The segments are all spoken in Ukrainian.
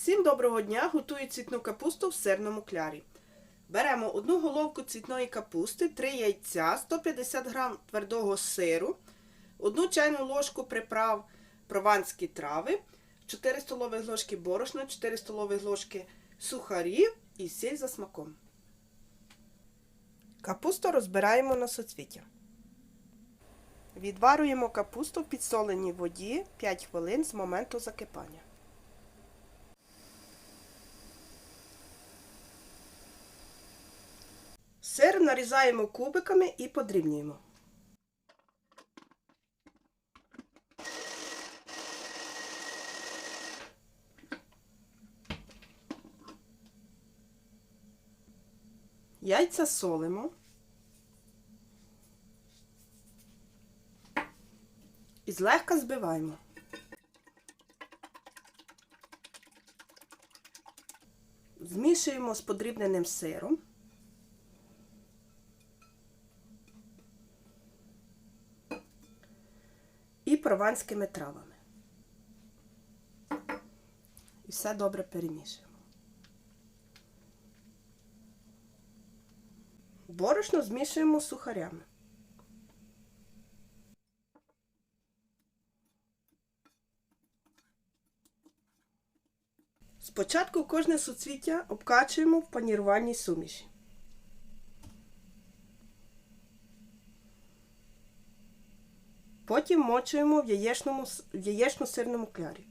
Всім доброго дня! Готую цвітну капусту в сирному клярі. Беремо одну головку цвітної капусти, 3 яйця, 150 г твердого сиру, одну чайну ложку приправ прованські трави, 4 столові ложки борошна, 4 столові ложки сухарів і сіль за смаком. Капусту розбираємо на соцвіття. Відварюємо капусту в підсоленій воді 5 хвилин з моменту закипання. Сир нарізаємо кубиками і подрібнюємо. Яйця солимо. І злегка збиваємо. Змішуємо з подрібненим сиром. Прованськими травами. І все добре перемішуємо. Борошно змішуємо з сухарями. Спочатку кожне суцвіття обкачуємо в панірувальній суміші. Потім мочуємо в яєчному, в яєчно-сирному клярі.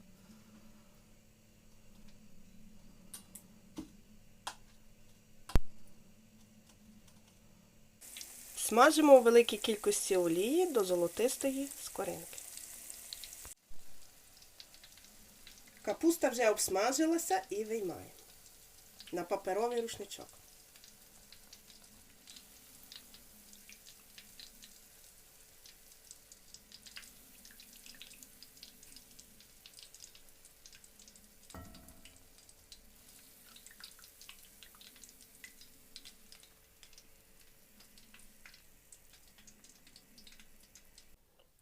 Смажимо у великій кількості олії до золотистої скоринки. Капуста вже обсмажилася і виймаємо на паперовий рушничок.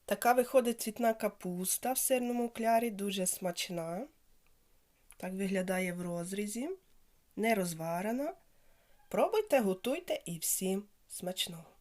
Така виходить цвітна капуста в сирному клярі, дуже смачна. Так виглядає в розрізі. Не розварена. Пробуйте, готуйте і всім смачного!